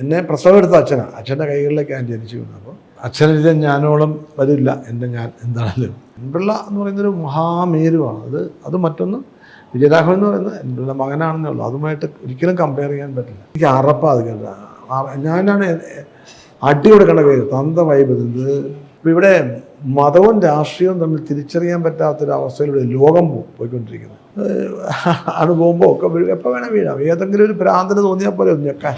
എന്നെ പ്രസവം എടുത്ത അച്ഛനാണ് അച്ഛന്റെ കൈകളിലേക്ക് ഞാൻ ജനിച്ചു വീണു. അപ്പോൾ അച്ഛനെഴുതിയ ഞാനോളം വരില്ല. എന്റെ ഞാൻ എന്താണെങ്കിലും എൻപിള്ള എന്ന് പറയുന്നൊരു മഹാമേരുവാണ്. അത് അത് മറ്റൊന്ന് വിജയരാഘവൻ എന്ന് പറയുന്നത് എൻപിള്ള മകനാണെന്നേ ഉള്ളൂ. അതുമായിട്ട് ഒരിക്കലും കമ്പയർ ചെയ്യാൻ പറ്റില്ല. എനിക്ക് അറപ്പാ അത് കേട്ടത് ആ- ഞാനാണ് അടി കൊടുക്കേണ്ട പേര് തന്ത വൈബ് ഇത്. ഇപ്പം ഇവിടെ മതവും രാഷ്ട്രീയവും തമ്മിൽ തിരിച്ചറിയാൻ പറ്റാത്തൊരവസ്ഥയിലൂടെ ലോകം പോയിക്കൊണ്ടിരിക്കുന്നത് അത് പോകുമ്പോൾ ഒക്കെ. എപ്പോൾ വേണേൽ വീഴാം. ഏതെങ്കിലും ഒരു ഭ്രാന്തന് തോന്നിയാൽ പോലെ ഒന്ന് ഞെക്കാൻ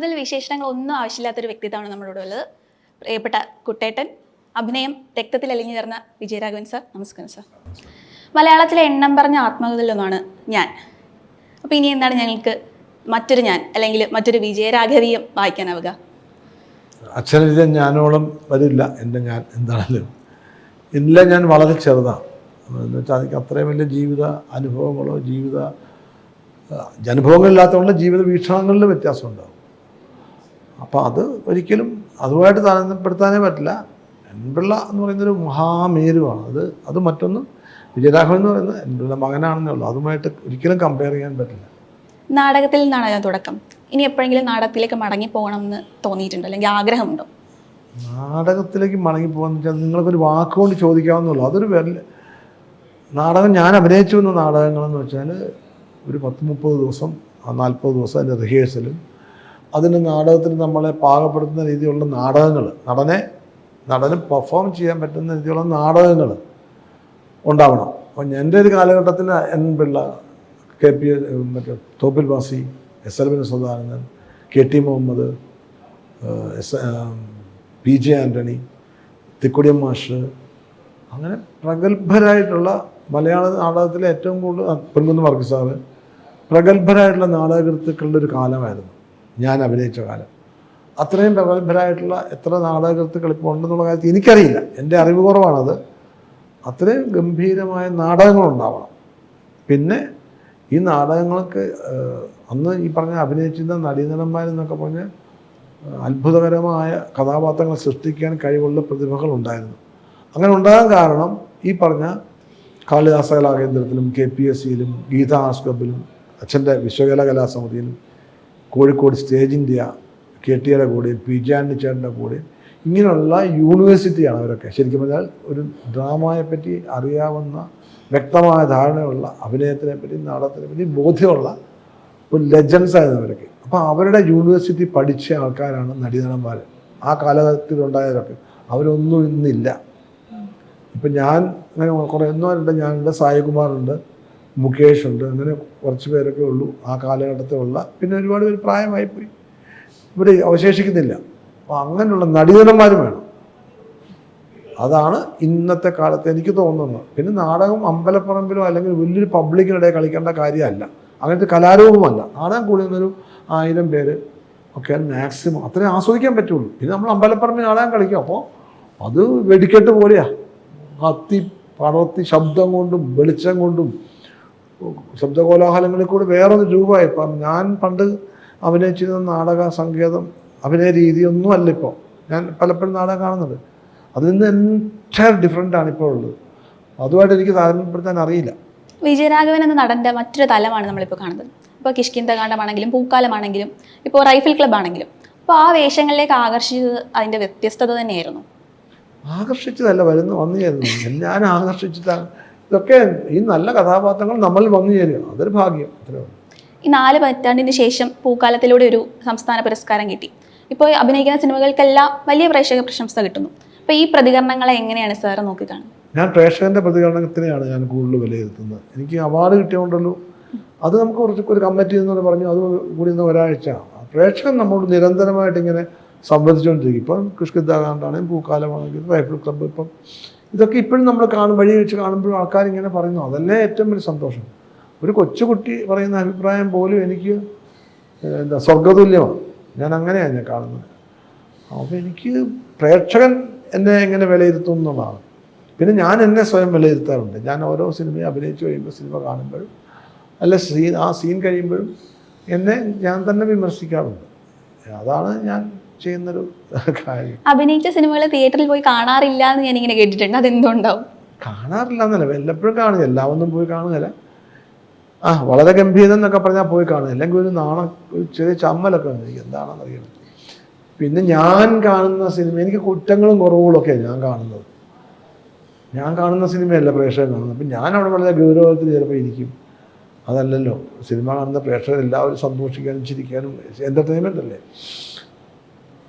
കൂടുതൽ വിശേഷണങ്ങൾ ഒന്നും ആവശ്യമില്ലാത്തൊരു വ്യക്തിത്വമാണ് നമ്മളോട് ഉള്ളത് പ്രിയപ്പെട്ട കുട്ടേട്ടൻ അഭിനയം രക്തത്തിൽ അലിഞ്ഞു ചേർന്ന വിജയരാഘവൻ സാർ നമസ്കാരം സാർ. മലയാളത്തിലെ എണ്ണം പറഞ്ഞ ആത്മകഥയിലൊന്നാണ് ഞാൻ. അപ്പോൾ ഇനി എന്താണ് ഞങ്ങൾക്ക് മറ്റൊരു ഞാൻ അല്ലെങ്കിൽ മറ്റൊരു വിജയരാഘവീയം വായിക്കാനാവുക? അച്ഛനെഴുതിയ ഞാനോളം വരില്ല എന്റെ ഞാൻ എന്താണല്ലോ ഇല്ല ഞാൻ വളരെ ചെറുതാണ്. എന്ന് വെച്ചാൽ എനിക്ക് അത്രയും വലിയ ജീവിത അനുഭവങ്ങളോ ജീവിത അനുഭവങ്ങളില്ലാത്തതുകൊണ്ട് ജീവിത വീക്ഷണങ്ങളിലും വ്യത്യാസം ഉണ്ടാവും അപ്പോൾ അത് ഒരിക്കലും അതുമായിട്ട് താരതമ്യപ്പെടുത്താനേ പറ്റില്ല. എൻപിള്ള എന്ന് പറയുന്നൊരു മഹാമേരുവാണ്. അത് അത് മറ്റൊന്ന് വിജയരാഘവൻ എന്ന് പറയുന്നത് എൻപിള്ള മകനാണെന്നേ ഉള്ളൂ. അതുമായിട്ട് ഒരിക്കലും കമ്പയർ ചെയ്യാൻ പറ്റില്ല. നാടകത്തിൽ നിന്നാണ് ഞാൻ തുടക്കം. ഇനി എപ്പോഴെങ്കിലും നാടകത്തിലേക്ക് മടങ്ങി പോകണം എന്ന് തോന്നിയിട്ടുണ്ടോ അല്ലെങ്കിൽ ആഗ്രഹമുണ്ടോ? നാടകത്തിലേക്ക് മടങ്ങി പോകാന്ന് വെച്ചാൽ നിങ്ങൾക്കൊരു വാക്കുകൊണ്ട് ചോദിക്കാവുന്നുള്ളൂ അതൊരു വലിയ നാടകം ഞാൻ അഭിനയിച്ചു വന്ന നാടകങ്ങളെന്ന് വെച്ചാൽ ഒരു പത്ത് മുപ്പത് ദിവസം നാൽപ്പത് ദിവസം അതിന്റെ റിഹേഴ്സലും അതിന് നാടകത്തിന് നമ്മളെ പാകപ്പെടുത്തുന്ന രീതിയിലുള്ള നാടകങ്ങൾ. നടനെ നടന് പെർഫോം ചെയ്യാൻ പറ്റുന്ന രീതിയിലുള്ള നാടകങ്ങൾ ഉണ്ടാവണം. അപ്പം എന്റെ ഒരു കാലഘട്ടത്തിൽ എൻ പിള്ള കെ പി മറ്റേ തോപ്പിൽ വാസി S L bin Sadanandan K T Muhammad S P J Antony തിക്കുടിയം മാഷ് അങ്ങനെ പ്രഗത്ഭരായിട്ടുള്ള മലയാള നാടകത്തിലെ ഏറ്റവും കൂടുതൽ പൊൻകുന്ന് വർഗീസ് പ്രഗത്ഭരായിട്ടുള്ള നാടകകൃത്തുക്കളുടെ ഒരു കാലമായിരുന്നു. ഞാൻ അഭിനയിച്ച കാലം. അത്രയും പ്രഗത്ഭരായിട്ടുള്ള എത്ര നാടകകൃത്തുക്കൾ ഇപ്പോൾ ഉണ്ടെന്നുള്ള കാര്യത്തിൽ എനിക്കറിയില്ല. എന്റെ അറിവ് കുറവാണത്. അത്രയും ഗംഭീരമായ നാടകങ്ങളുണ്ടാവണം. പിന്നെ ഈ നാടകങ്ങൾക്ക് അന്ന് ഈ പറഞ്ഞ അഭിനയിച്ചിരുന്ന നടീനടന്മാരെന്നൊക്കെ പറഞ്ഞ് അത്ഭുതകരമായ കഥാപാത്രങ്ങൾ സൃഷ്ടിക്കാൻ കഴിവുള്ള പ്രതിഭകൾ ഉണ്ടായിരുന്നു അങ്ങനെ ഉണ്ടാകാൻ കാരണം ഈ പറഞ്ഞ കാളിദാസ കലാകേന്ദ്രത്തിലും കെ പി എസ് സിയിലും ഗീതാ ആസ്കബിലും അച്ഛന്റെ Vishwakala കലാസമിതിയിലും Kozhikode stage India K T യുടെ കൂടെയും പി ജെ ആൻഡി ചേട്ടന്റെ കൂടെയും ഇങ്ങനെയുള്ള യൂണിവേഴ്സിറ്റിയാണ് അവരൊക്കെ. ശരിക്കും പറഞ്ഞാൽ ഒരു ഡ്രാമയെ പറ്റി അറിയാവുന്ന വ്യക്തമായ ധാരണയുള്ള അഭിനയത്തിനെ പറ്റി നാടകത്തിനെ പറ്റി ബോധ്യമുള്ള ഒരു ലെജൻസ് ആയിരുന്നു അവരൊക്കെ. അപ്പോൾ അവരുടെ യൂണിവേഴ്സിറ്റി പഠിച്ച ആൾക്കാരാണ് നടീനടന്മാർ ആ കാലഘട്ടത്തിലുണ്ടായവരൊക്കെ. അവരൊന്നും ഇന്നില്ല. ഇപ്പം ഞാൻ അങ്ങനെ കുറേ ഒന്നുമല്ല ഞാനുണ്ട് സായികുമാറുണ്ട്. മുകേഷ് ഉണ്ട്. അങ്ങനെ കുറച്ച് പേരൊക്കെ ഉള്ളൂ ആ കാലഘട്ടത്തിലുള്ള. പിന്നെ ഒരുപാട് പേര് പ്രായമായിപ്പോയി. ഇവിടെ അവശേഷിക്കുന്നില്ല. അപ്പോൾ അങ്ങനെയുള്ള നടീനന്മാരും വേണം. അതാണ് ഇന്നത്തെ കാലത്ത് എനിക്ക് തോന്നുന്നത്. പിന്നെ നാടകം അമ്പലപ്പറമ്പിലോ അല്ലെങ്കിൽ വലിയൊരു പബ്ലിക്കിനിടെ കളിക്കേണ്ട കാര്യമല്ല. അങ്ങനത്തെ കലാരൂപമല്ല. നാടകം കൂടുന്നൊരു ആയിരം പേര് ഒക്കെ മാക്സിമം അത്രയും ആസ്വദിക്കാൻ പറ്റുള്ളൂ. പിന്നെ നമ്മൾ അമ്പലപ്പറമ്പിൽ നാടകം കളിക്കും. അപ്പോൾ അത് വെടിക്കെട്ട് പോലെയാണ് കത്തി പടർത്തി ശബ്ദം കൊണ്ടും വെളിച്ചം കൊണ്ടും ശബ്ദകോലാഹലങ്ങളിൽ കൂടി വേറൊരു രൂപമായി ഇപ്പം ഞാൻ പണ്ട് അഭിനയിച്ചിരുന്ന നാടക സംഗീതം അഭിനയ രീതിയൊന്നും അല്ല ഇപ്പോൾ ഞാൻ പലപ്പോഴും നാടകം കാണുന്നുണ്ട് അതിൽ നിന്ന് എന്റയർ ഡിഫറെന്റ് ആണ് ഇപ്പോൾ ഉള്ളത്. അതുമായിട്ട് എനിക്ക് താരതമ്യപ്പെടുത്താൻ അറിയില്ല. വിജയരാഘവൻ എന്ന നടന്റെ മറ്റൊരു തലമാണ് നമ്മളിപ്പോൾ കാണുന്നത്. ഇപ്പോൾ കിഷ്കിന്തകാണ്ഡമാണെങ്കിലും പൂക്കാലമാണെങ്കിലും ഇപ്പോൾ റൈഫിൾ ക്ലബ് ആണെങ്കിലും അപ്പോൾ ആ വേഷങ്ങളിലേക്ക് ആകർഷിച്ചത് അതിന്റെ വ്യത്യസ്തത തന്നെയായിരുന്നു. ആകർഷിച്ചതല്ല വരുന്നു വന്നു ചേരുന്നു ഞാൻ ആകർഷിച്ചിട്ടാണ് ഇതൊക്കെ ഈ നല്ല കഥാപാത്രങ്ങൾ നമ്മൾ വന്നു ചേരുക. അതൊരു ഭാഗ്യം. അത്രേ ഈ നാല് പതിറ്റാണ്ടിന് ശേഷം പൂക്കാലത്തിലൂടെ ഒരു സംസ്ഥാന പുരസ്കാരം കിട്ടി. ഇപ്പോൾ അഭിനയിക്കുന്ന സിനിമകൾക്കെല്ലാം വലിയ പ്രേക്ഷക പ്രശംസ കിട്ടുന്നു. അപ്പോൾ ഈ പ്രതികരണങ്ങളെ എങ്ങനെയാണ് സാർ നോക്കിക്കാണുന്നത്? ഞാൻ പ്രേക്ഷകന്റെ പ്രതികരണത്തിനെയാണ് ഞാൻ കൂടുതൽ വിലയിരുത്തുന്നത്. എനിക്ക് അവാർഡ് കിട്ടിയോണ്ടല്ലോ. അത് നമുക്ക് കുറച്ച് ഒരു കമ്മിറ്റി എന്ന് പറഞ്ഞു. അത് കൂടി ഇന്ന് ഒരാഴ്ച. പ്രേക്ഷകൻ നമ്മോട് നിരന്തരമായിട്ട് ഇങ്ങനെ സംവദിച്ചുകൊണ്ടിരിക്കും. ഇപ്പം കൃഷ്കിദ്ദാകാണ്ടാണെങ്കിൽ പൂക്കാലമാണെങ്കിലും റൈഫിൾ ക്ലബ്ബ് ഇപ്പം ഇതൊക്കെ ഇപ്പോഴും നമ്മൾ കാണും വഴി വെച്ച് കാണുമ്പോഴും ആൾക്കാർ ഇങ്ങനെ പറയുന്നു. അതല്ലേ ഏറ്റവും വലിയ സന്തോഷം. ഒരു കൊച്ചുകുട്ടി പറയുന്ന അഭിപ്രായം പോലും എനിക്ക് എന്താ സ്വർഗതുല്യമാണ് ഞാൻ അങ്ങനെയാണ് ഞാൻ കാണുന്നത്. അപ്പോൾ എനിക്ക് പ്രേക്ഷകൻ എന്നെ എങ്ങനെ വിലയിരുത്തും എന്നുള്ളതാണ്. പിന്നെ ഞാൻ എന്നെ സ്വയം വിലയിരുത്താറുണ്ട്. ഞാൻ ഓരോ സിനിമയും അഭിനയിച്ചു കഴിയുമ്പോൾ സിനിമ കാണുമ്പോഴും അല്ല സീൻ ആ സീൻ കഴിയുമ്പോഴും എന്നെ ഞാൻ തന്നെ വിമർശിക്കാറുണ്ട്. അതാണ് ഞാൻ ചെയ്യുന്നൊരു കാര്യം. അഭിനയിച്ച സിനിമകൾ തിയേറ്ററിൽ പോയി കാണാറില്ല എന്ന് ഞാൻ ഇങ്ങനെ കേട്ടിട്ടുണ്ട്. അതെന്തുണ്ടാവും? കാണാറില്ല എന്നല്ല വല്ലപ്പോഴും കാണുക എല്ലാവൊന്നും പോയി കാണുകയില്ല. ആ വളരെ ഗംഭീരം എന്നൊക്കെ പറഞ്ഞാൽ പോയി കാണും അല്ലെങ്കിൽ ഒരു നാണം ഒരു ചെറിയ ചമ്മലൊക്കെ ഉണ്ട് എനിക്ക് എന്താണെന്ന് അറിയണം പിന്നെ ഞാൻ കാണുന്ന സിനിമ എനിക്ക് കുറ്റങ്ങളും കുറവുകളും ഞാൻ കാണുന്നത്. ഞാൻ കാണുന്ന സിനിമയല്ല പ്രേക്ഷകർ കാണുന്നത്. അപ്പം ഞാൻ അവിടെ വളരെ ഗൗരവത്തിൽ ചിലപ്പോൾ ഇരിക്കും. അതല്ലല്ലോ. സിനിമ കാണുന്ന പ്രേക്ഷകർ എല്ലാവരും സന്തോഷിക്കാനും ചിരിക്കാനും എന്റർടൈൻമെന്റ് അല്ലേ?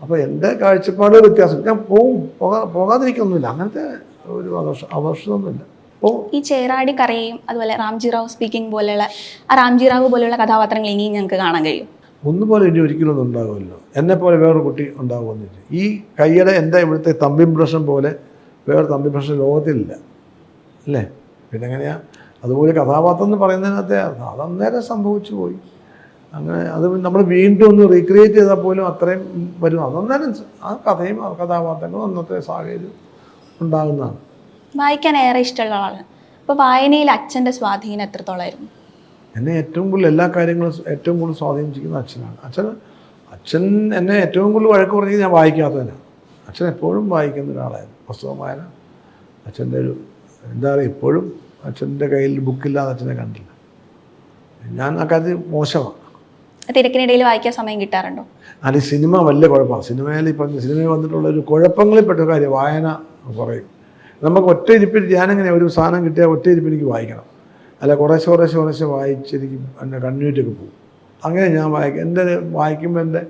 അപ്പോൾ എന്റെ കാഴ്ചപ്പാട് വ്യത്യാസം. ഞാൻ പോകും പോകാ പോകാതിരിക്കൊന്നുമില്ല. അങ്ങനത്തെ ഒരു ആകർഷ ആകർഷണമൊന്നുമില്ല അപ്പോൾ ഈ ചേരാടി കറയും അതുപോലെ റാംജി റാവു സ്പീക്കിംഗ് പോലെയുള്ള ആ റാംജി റാവു പോലെയുള്ള കഥാപാത്രങ്ങൾ ഇനിയും ഞങ്ങൾക്ക് കാണാൻ കഴിയും. ഒന്നുപോലെ ഇനി ഒരിക്കലും ഒന്നും ഉണ്ടാകുമല്ലോ എന്നെ പോലെ വേറൊരു കുട്ടി ഉണ്ടാകുമെന്നില്ല ഈ കയ്യുടെ എന്റെ ഇവിടുത്തെ തമ്പി ഇംപ്രഷൻ പോലെ വേറെ തമ്പി ഇംപ്രഷൻ ലോകത്തിലില്ല. അല്ലേ? പിന്നെ എങ്ങനെയാ അതുപോലെ കഥാപാത്രം എന്ന് പറയുന്നതിനകത്തെ അതന്നേരം സംഭവിച്ചു പോയി. അങ്ങനെ അത് നമ്മൾ വീണ്ടും ഒന്ന് റീക്രിയേറ്റ് ചെയ്താൽ പോലും അത്രയും വരും അതന്നേരം ആ കഥയും ആ കഥാപാത്രങ്ങളും അന്നത്തെ സാഹചര്യം ഉണ്ടാകുന്നതാണ്. വായിക്കാൻ ഏറെ ഇഷ്ടമുള്ള ആളാണ്. അപ്പോൾ വായനയിൽ അച്ഛന്റെ സ്വാധീനം എത്രത്തോളമായിരുന്നു എന്നെ ഏറ്റവും കൂടുതൽ എല്ലാ കാര്യങ്ങളും ഏറ്റവും കൂടുതൽ സ്വാധീനിച്ചിരിക്കുന്ന അച്ഛനാണ്. അച്ഛൻ അച്ഛൻ എന്നെ ഏറ്റവും കൂടുതൽ വഴക്ക് പറഞ്ഞത് ഞാൻ വായിക്കാത്തതിനാണ് അച്ഛൻ എപ്പോഴും വായിക്കുന്ന ഒരാളായിരുന്നു. പുസ്തകം വായന അച്ഛന്റെ ഒരു എന്താ പറയുക ഇപ്പോഴും അച്ഛന്റെ കയ്യിൽ ബുക്കില്ലാതെ അച്ഛനെ കണ്ടില്ല. ഞാൻ ആ കാര്യത്തിൽ മോശമാണ്. തിരക്കിനിടയിൽ വായിക്കാൻ സമയം കിട്ടാറുണ്ടോ? അല്ല സിനിമ വലിയ കുഴപ്പമാണ്. സിനിമയിൽ ഇപ്പം സിനിമയിൽ വന്നിട്ടുള്ള ഒരു കുഴപ്പങ്ങളിൽപ്പെട്ട കാര്യം വായന കുറയും നമുക്ക് ഒറ്റ ഇരിപ്പിൽ ഞാനിങ്ങനെ ഒരു സാധനം കിട്ടിയാൽ ഒറ്റ ഇരിപ്പിൽ എനിക്ക് വായിക്കണം. അല്ല കുറേശ്ശെ കുറേശ്ശെ കുറേശ്ശെ വായിച്ചിരിക്കും എന്റെ കണ്ണൂറ്റൊക്കെ പോകും. അങ്ങനെ ഞാൻ വായിക്കും. എന്റെ വായിക്കുമ്പോൾ എന്റെ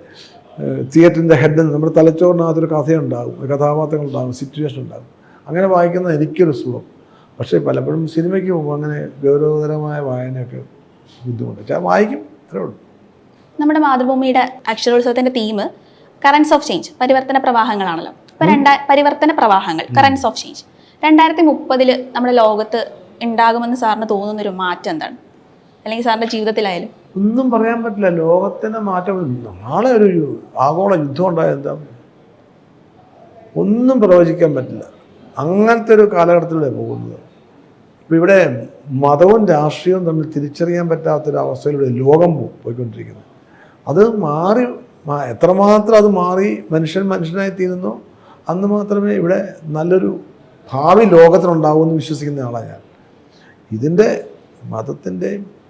തിയേറ്ററിന്റെ ഹെഡ് നമ്മുടെ തലച്ചോറിനകത്തൊരു കഥയുണ്ടാകും കഥാപാത്രങ്ങൾ ഉണ്ടാകും സിറ്റുവേഷൻ ഉണ്ടാകും അങ്ങനെ വായിക്കുന്ന എനിക്കൊരു സുഖം. പക്ഷേ പലപ്പോഴും സിനിമയ്ക്ക് പോകുമ്പോൾ അങ്ങനെ ഗൗരവതരമായ വായനയൊക്കെ ബുദ്ധിമുട്ട്. വായിക്കും അത്രേ ഉള്ളൂ. നമ്മുടെ മാതൃഭൂമിയുടെ അക്ഷരോത്സവത്തിന്റെ തീം കറൻസ് ഓഫ് ചേഞ്ച് പരിവർത്തന പ്രവാഹങ്ങളാണല്ലോ. ഇപ്പൊ രണ്ടാ പരിവർത്തന പ്രവാഹങ്ങൾ കറൻസ് ഓഫ് ചേഞ്ച് രണ്ടായിരത്തി മുപ്പതിൽ നമ്മുടെ ലോകത്ത് ഉണ്ടാകുമെന്ന് സാറിന് തോന്നുന്നൊരു മാറ്റം എന്താണ്? അല്ലെങ്കിൽ സാറിന്റെ ജീവിതത്തിലായാലും? ഒന്നും പറയാൻ പറ്റില്ല. ലോകത്തിന് മാറ്റം നാളെ ഒരു ആഗോള യുദ്ധം ഉണ്ടായ എന്താ? ഒന്നും പ്രവചിക്കാൻ പറ്റില്ല. അങ്ങനത്തെ ഒരു കാലഘട്ടത്തിലൂടെ പോകുന്നത്. ഇപ്പം ഇവിടെ മതവും രാഷ്ട്രീയവും തമ്മിൽ തിരിച്ചറിയാൻ പറ്റാത്തൊരവസ്ഥയിലൂടെ ലോകം പോയിക്കൊണ്ടിരിക്കുന്നു. പോയിക്കൊണ്ടിരിക്കുന്നത് അത് മാറി എത്രമാത്രം അത് മാറി മനുഷ്യൻ മനുഷ്യനായി തീരുന്നോ അന്ന് മാത്രമേ ഇവിടെ നല്ലൊരു ഭാവി ലോകത്തിനുണ്ടാവൂ എന്ന് വിശ്വസിക്കുന്ന ആളാണ് ഞാൻ. ഇതിന്റെ മതത്തിന്റെയും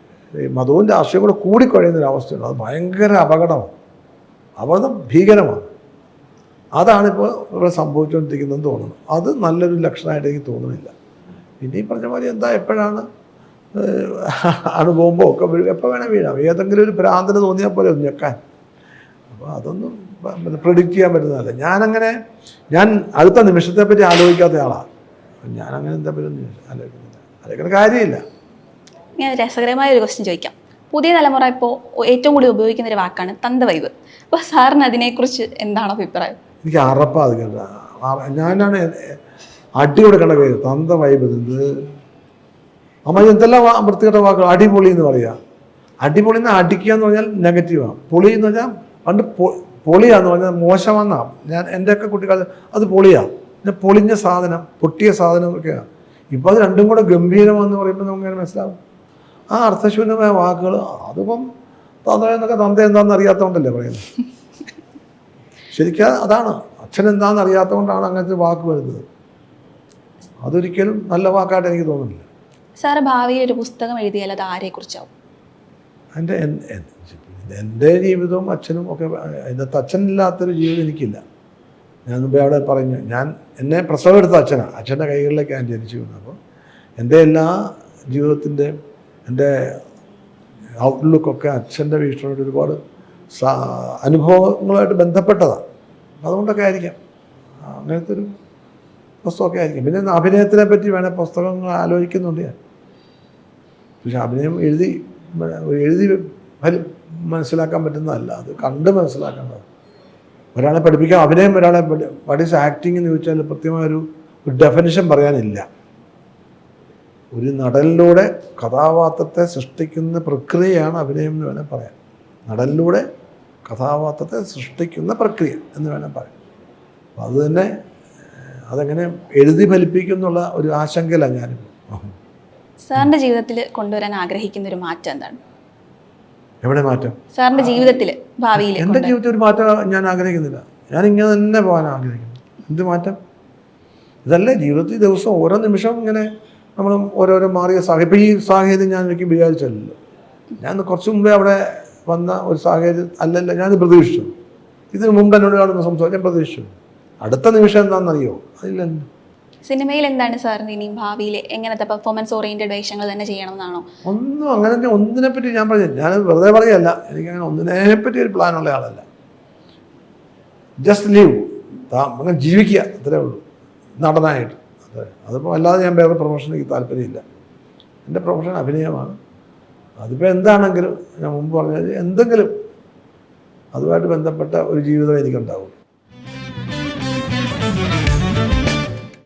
മതവും രാഷ്ട്രീയവും കൂടെ കൂടിക്കുഴയുന്ന ഒരു അവസ്ഥയുണ്ട് അത് ഭയങ്കര അപകടമാണ്. അപകടം ഭീകരമാണ്. അതാണിപ്പോൾ ഇവിടെ സംഭവിച്ചുകൊണ്ടിരിക്കുന്നതെന്ന് തോന്നുന്നു. അത് നല്ലൊരു ലക്ഷണമായിട്ട് എനിക്ക് തോന്നുന്നില്ല. പിന്നെ ഈ പറഞ്ഞ മാതിരി എന്താ എപ്പോഴാണ് അണുബോംബോ ഒക്കെ എപ്പോൾ വേണേൽ വീഴാം. ഏതെങ്കിലും ഒരു ഭ്രാന്തന് തോന്നിയാൽ പോലെ ഒന്ന് ഞെക്കാൻ. അപ്പോൾ അതൊന്നും പ്രൊഡിക്റ്റ് ചെയ്യാൻ പറ്റുന്നതല്ല. ഞാനങ്ങനെ ഞാൻ അടുത്ത നിമിഷത്തെ പറ്റി ആലോചിക്കാത്ത ആളാണ് ഞാനങ്ങനെ എന്താ പറ്റി ഒന്നും ആലോചിക്കുന്നില്ല. ആലോചിക്കേണ്ട കാര്യമില്ല. ഞാൻ രസകരമായ ഒരു ക്വസ്റ്റ്യൻ ചോദിക്കാം. പുതിയ തലമുറ ഇപ്പോൾ ഏറ്റവും കൂടുതൽ ഉപയോഗിക്കുന്ന ഒരു വാക്കാണ് തന്തവൈവ്. അപ്പോൾ സാറിന് അതിനെക്കുറിച്ച് എന്താണ് അഭിപ്രായം? എനിക്ക് അറപ്പാ അത് കേട്ടോ. ഞാനാണ് അടി കൊടുക്കേണ്ട പേര് തന്ത വൈബ് ഇത് അമ്മ എന്തെല്ലാം വൃത്തികെട്ട വാക്കുകൾ? അടിപൊളി എന്ന് പറയാ. അടിപൊളി എന്ന് അടിക്കുക എന്ന് പറഞ്ഞാൽ നെഗറ്റീവാണ് പൊളി എന്ന് പറഞ്ഞാൽ പണ്ട് പൊളിയാന്ന് പറഞ്ഞാൽ മോശമെന്നാ. ഞാൻ എന്റെയൊക്കെ കുട്ടിക്കാലത്ത് അത് പൊളിയാണ് പിന്നെ പൊളിഞ്ഞ സാധനം പൊട്ടിയ സാധനം ഒക്കെയാണ് ഇപ്പം അത് രണ്ടും കൂടെ ഗംഭീരമാണെന്ന് പറയുമ്പോൾ നമുക്ക് മനസ്സിലാവും. ആ അർത്ഥശൂന്യമായ വാക്കുകൾ അതിപ്പം തന്ത എന്നൊക്കെ തന്ത എന്താണെന്ന് അറിയാത്തതുകൊണ്ടല്ലേ പറയുന്നത്. ശരിക്കും അതാണ്. അച്ഛൻ എന്താണെന്ന് അറിയാത്തതുകൊണ്ടാണ് അങ്ങനത്തെ വാക്ക് വരുന്നത്. അതൊരിക്കലും നല്ല വാക്കായിട്ട് എനിക്ക് തോന്നുന്നില്ല. സാറ് ഭാവിയിൽ ഒരു പുസ്തകം എഴുതിയാൽ അത് എൻ- എൻ- എന്റെ ജീവിതവും അച്ഛനും ഒക്കെ അതിനകത്ത് അച്ഛനില്ലാത്തൊരു ജീവിതം എനിക്കില്ല. ഞാൻ മുമ്പേ അവിടെ പറഞ്ഞു ഞാൻ എന്നെ പ്രസവം എടുത്ത അച്ഛനാണ് അച്ഛന്റെ കൈകളിലേക്ക് ഞാൻ ജനിച്ചു വന്നു അപ്പോൾ എന്റെ എല്ലാ ജീവിതത്തിന്റെ എന്റെ ഔട്ട്ലുക്കൊക്കെ അച്ഛന്റെ വീക്ഷണമായിട്ട് ഒരുപാട് അനുഭവങ്ങളുമായിട്ട് ബന്ധപ്പെട്ടതാണ്. അതുകൊണ്ടൊക്കെ ആയിരിക്കാം. അങ്ങനത്തെ ഒരു പുസ്തകമൊക്കെ ആയിരിക്കും. പിന്നെ അഭിനയത്തിനെ പറ്റി വേണേൽ പുസ്തകങ്ങൾ ആലോചിക്കുന്നുണ്ട് ഞാൻ. പക്ഷെ അഭിനയം എഴുതി എഴുതി മനസ്സിലാക്കാൻ പറ്റുന്നതല്ല. അത് കണ്ട് മനസ്സിലാക്കേണ്ടത് ഒരാളെ പഠിപ്പിക്കാൻ അഭിനയം ഒരാളെ വാട്ട് ഈസ് ആക്ടിങ് എന്ന് ചോദിച്ചാൽ കൃത്യമായൊരു ഒരു ഡെഫിനിഷൻ പറയാനില്ല. ഒരു നടനിലൂടെ കഥാപാത്രത്തെ സൃഷ്ടിക്കുന്ന പ്രക്രിയയാണ് അഭിനയം എന്ന് വേണേൽ പറയാം. നടനിലൂടെ കഥാപാത്രത്തെ സൃഷ്ടിക്കുന്ന പ്രക്രിയ എന്ന് വേണേൽ പറയാം. അപ്പോൾ അത് തന്നെ അതെങ്ങനെ എഴുതി ഫലിപ്പിക്കും എന്നുള്ള ഒരു ആശങ്കയിലാണ് ഞാനിപ്പോൾ സാറിന്റെ ജീവിതത്തിൽ കൊണ്ടുവരാൻ ആഗ്രഹിക്കുന്ന ഒരു മാറ്റം എന്താണ്? എവിടെ മാറ്റം? സാറിന്റെ ജീവിതത്തിൽ ഭാവിയിൽ എന്റെ ജീവിതത്തിൽ ഒരു മാറ്റം ഞാൻ ആഗ്രഹിക്കുന്നില്ല. ഞാൻ ഇങ്ങനെ തന്നെ പോകാൻ ആഗ്രഹിക്കുന്നു. എന്ത് മാറ്റം? ഇതല്ലേ ജീവിതത്തിൽ ദിവസം ഓരോ നിമിഷം ഇങ്ങനെ നമ്മൾ ഓരോരോ മാറിയ സാഹചര്യം ഇപ്പം ഈ സാഹചര്യം ഞാൻ ഒരിക്കലും വിചാരിച്ചല്ലോ ഞാൻ കുറച്ച് മുമ്പേ അവിടെ വന്ന ഒരു സാഹചര്യം അല്ലല്ല ഞാൻ പ്രതീക്ഷിച്ചു. ഇതിനു മുമ്പ് എന്നോട് കാണുന്ന സംസാരം ഞാൻ പ്രതീക്ഷിച്ചു. അടുത്ത നിമിഷം എന്താണെന്നറിയോ? അതില്ലെന്ന് സിനിമയിൽ എന്താണ് സാറിന് ഇനി ഭാവിയിൽ എങ്ങനത്തെ പെർഫോമൻസ് ഓറിയന്റഡ് വേഷങ്ങൾ തന്നെ ചെയ്യണമെന്നാണോ? ഒന്നും അങ്ങനെ തന്നെ ഒന്നിനെ പറ്റി ഞാൻ പറഞ്ഞു ഞാൻ വെറുതെ പറയല്ല എനിക്കങ്ങനെ ഒന്നിനെ പറ്റി ഒരു പ്ലാനുള്ള ആളല്ല. ജസ്റ്റ് ലീവ് അങ്ങനെ ജീവിക്കുക. അത്രേ ഉള്ളൂ. നടനായിട്ട്. അതെ. അതിപ്പോൾ അല്ലാതെ ഞാൻ വേറെ പ്രൊഫഷനിലേക്ക് താല്പര്യമില്ല. എന്റെ പ്രൊഫഷൻ അഭിനയമാണ്. അതിപ്പോൾ എന്താണെങ്കിലും ഞാൻ മുമ്പ് പറഞ്ഞത് എന്തെങ്കിലും അതുമായിട്ട് ബന്ധപ്പെട്ട ഒരു ജീവിതം എനിക്കുണ്ടാവും.